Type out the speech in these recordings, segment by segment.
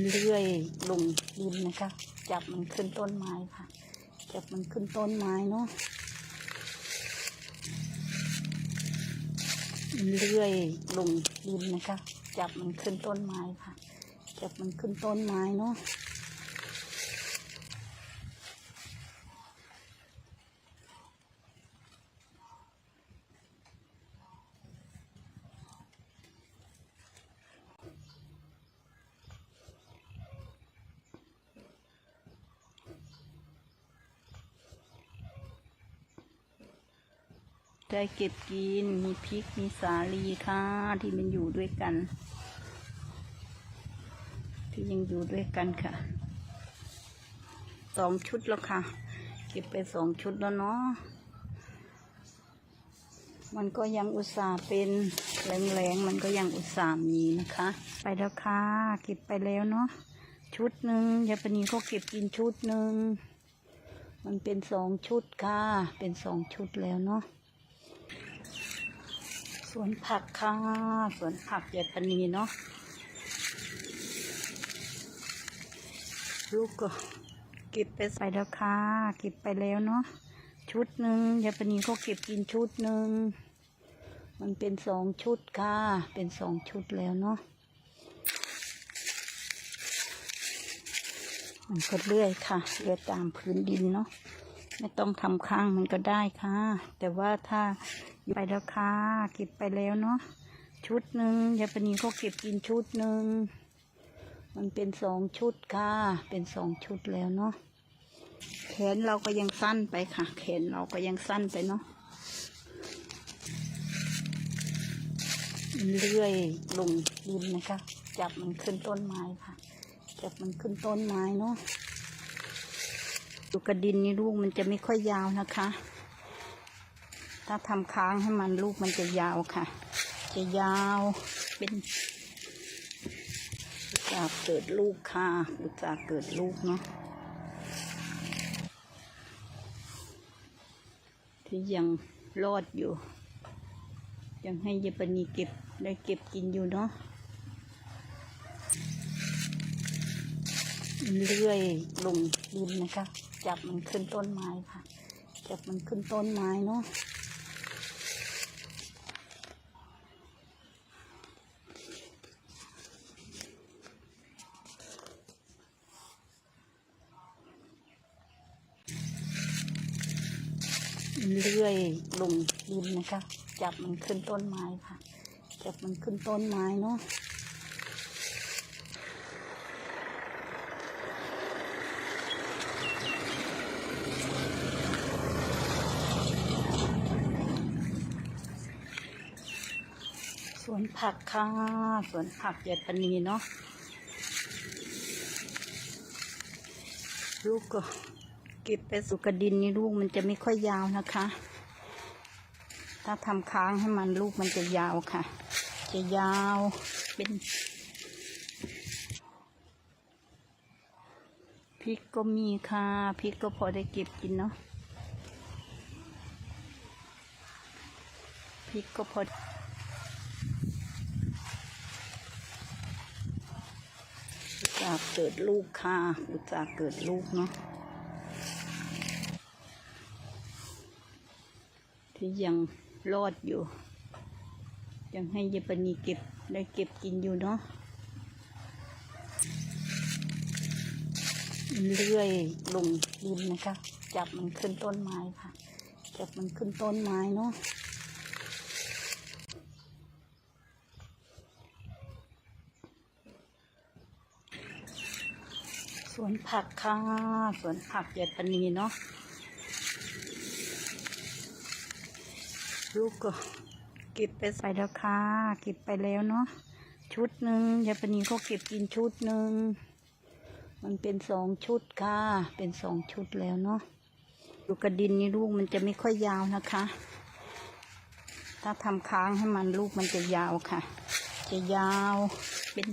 เลื่อยลงดินนะคะ จับมันขึ้นต้นไม้ค่ะ จับมันขึ้นต้นไม้เนาะเลื่อยลงดินนะคะ จับมันขึ้นต้นไม้ค่ะ จับมันขึ้นต้นไม้เนาะ ได้เก็บกิน มีพริก มีสาลีค่ะ ที่มันอยู่ด้วยกัน ที่ยังอยู่ด้วยกันค่ะ สองชุดแล้วค่ะ เก็บไปสองชุดแล้วเนาะ มันก็ยังอุตส่าห์เป็นแรงๆ มันก็ยังอุตส่าห์มีนะคะ ไปแล้วค่ะ เก็บไปแล้วเนาะ ชุดหนึ่งยาปนีก็เก็บกินชุดหนึ่งมันเป็นสองชุดค่ะ เป็นสองชุดแล้วเนาะ วนผักค่ะ สวนผักยายปนีเนาะลูกก็เก็บไปใส่แล้วค่ะเก็บไปแล้วเนาะชุดหนึ่งยายปนีก็เก็บกินชุดหนึ่งมันเป็นสองชุดค่ะ เป็นสองชุดแล้วเนาะมันก็เลื่อยค่ะเลื่อยตามพื้นดินเนาะไม่ต้องทำค้างมันก็ได้ค่ะ แต่ว่าถ้า ไปแล้วค่ะเก็บไปแล้วเนาะชุดหนึ่งยาปนีก็เก็บกินชุดหนึ่งมันเป็นสองชุดค่ะ เป็นสองชุดแล้วเนาะแขนเราก็ยังสั้นไปค่ะ แขนเราก็ยังสั้นไปเนาะเลื่อยลงดินนะคะ จับมันขึ้นต้นไม้ค่ะ จับมันขึ้นต้นไม้เนาะดูกระดินนี่ลูกมันจะไม่ค่อยยาวนะคะ ถ้าทำค้างให้มันลูกมันจะยาวค่ะ จะยาวเป็นอุตสาเกิดลูกค่ะอุตสาเกิดลูกเนาะที่ยังรอดอยู่ ยังให้ยายปนีเก็บได้เก็บกินอยู่เนาะเลื่อยลงดินนะคะ จับมันขึ้นต้นไม้ค่ะ จับมันขึ้นต้นไม้เนาะ เลื่อยลงดินนะคะ จับมันขึ้นต้นไม้ค่ะ จับมันขึ้นต้นไม้เนาะสวนผักค่ะ สวนผักยายปนีเนาะลูกก็ เก็บไปสุกระดินนี่ลูกมันจะไม่ค่อยยาวนะคะ ถ้าทำค้างให้มันลูกมันจะยาวค่ะ จะยาวเป็นพริกก็มีค่ะพริกก็พอได้เก็บกินเนาะพริกก็พออุจ่าห์เกิดลูกค่ะอุตส่าห์เกิดลูกเนาะ ที่ยังรอดอยู่ ยังให้ยายปนีเก็บได้เก็บกินอยู่เนาะเลื่อยลงดินนะคะ จับมันขึ้นต้นไม้ค่ะ จับมันขึ้นต้นไม้เนาะสวนผักค่ะ สวนผักยายปนีเนาะ ลูกก็เก็บไปใส่แล้วค่ะเก็บไปแล้วเนาะชุดหนึ่งยาปนีก็เก็บกินชุดหนึ่งมันเป็นสองชุดค่ะ เป็นสองชุดแล้วเนาะดูกระดินนี่ลูกมันจะไม่ค่อยยาวนะคะ ถ้าทำค้างให้มันลูกมันจะยาวค่ะ จะยาวเป็น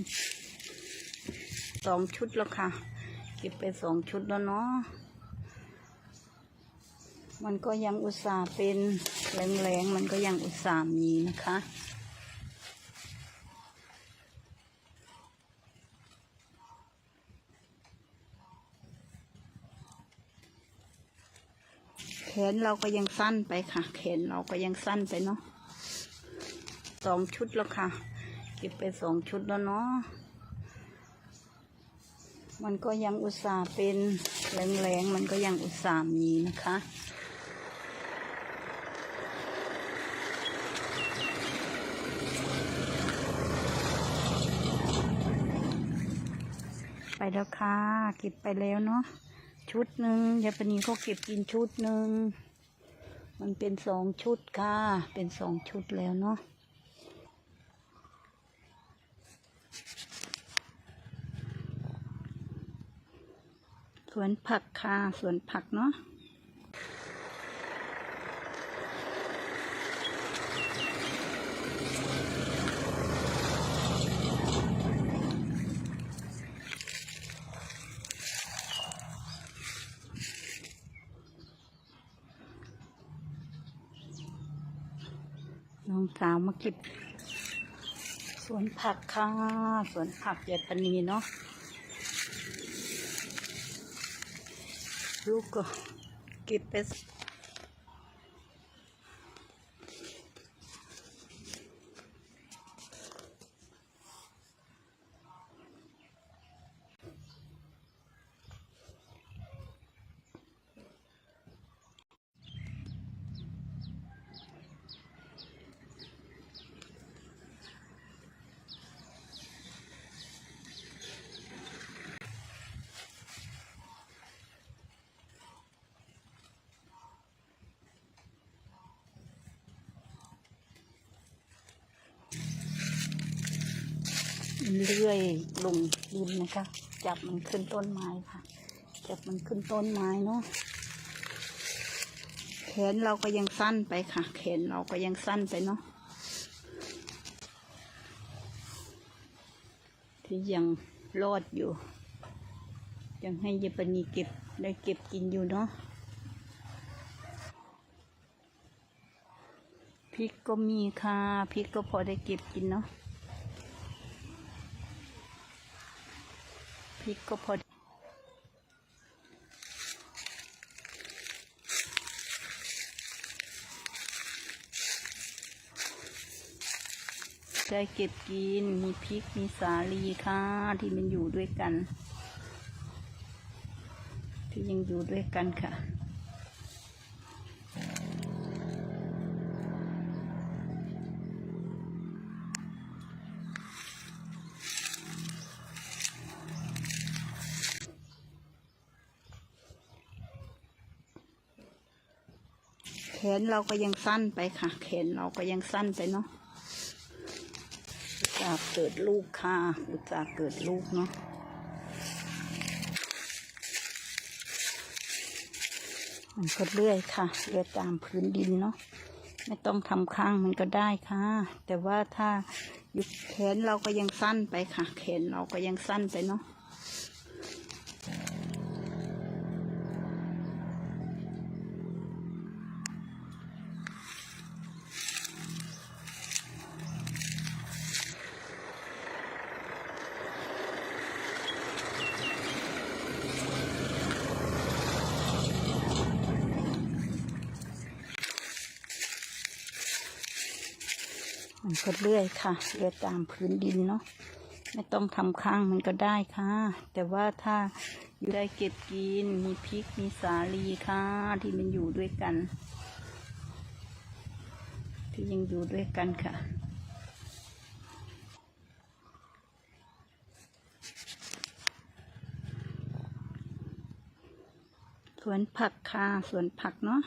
สองชุดแล้วค่ะ เก็บไปสองชุดแล้วเนาะ มันก็ยังอุตส่าห์เป็นแรงๆ มันก็ยังอุตส่าห์มีนะคะ แขนเราก็ยังสั้นไปค่ะ แขนเราก็ยังสั้นไปเนาะสองชุดแล้วค่ะ เก็บไปสองชุดแล้วเนาะมันก็ยังอุตส่าห์เป็นแรงๆ มันก็ยังอุตส่าห์มีนะคะ แล้วค่ะ เก็บไปแล้วเนาะชุดหนึ่งยายปนีก็เก็บกินชุดหนึ่งมันเป็นสองชุดค่ะ เป็นสองชุดแล้วเนาะสวนผักค่ะสวนผักเนาะ น้องสาวมาเก็บสวนผักค่ะ สวนผักยายปนีเนาะลูกก็เก็บไป เลื่อยลงดินนะคะ จับมันขึ้นต้นไม้ค่ะ จับมันขึ้นต้นไม้เนาะแขนเราก็ยังสั้นไปค่ะ แขนเราก็ยังสั้นไปเนาะที่ยังรอดอยู่ ยังให้ยายปนีเก็บได้เก็บกินอยู่เนาะพริกก็มีค่ะพริกก็พอได้เก็บกินเนาะ พริกก็พอได้เก็บกิน มีพริก มีสาลีค่ะ ที่มันอยู่ด้วยกัน ที่ยังอยู่ด้วยกันค่ะ นเราก็ยังสั้นไปค่ะ แขนเราก็ยังสั้นไปเนาะอุตส่าห์เกิดลูกค่ะอุตสาเกิดลูกเนาะมันก็เลื่อยค่ะเลื่อยตามพื้นดินเนาะไม่ต้องทำข้างมันก็ได้ค่ะ แต่ว่าถ้ายุบแขนเราก็ยังสั้นไปค่ะ แขนเราก็ยังสั้นไปเนาะ มันก็เลื่อยค่ะเลื่อยตามพื้นดินเนาะไม่ต้องทำข้างมันก็ได้ค่ะ แต่ว่าถ้าอยู่ได้เก็บกิน มีพริกมีสาลีค่ะ ที่มันอยู่ด้วยกัน ที่ยังอยู่ด้วยกันค่ะสวนผักค่ะสวนผักเนาะ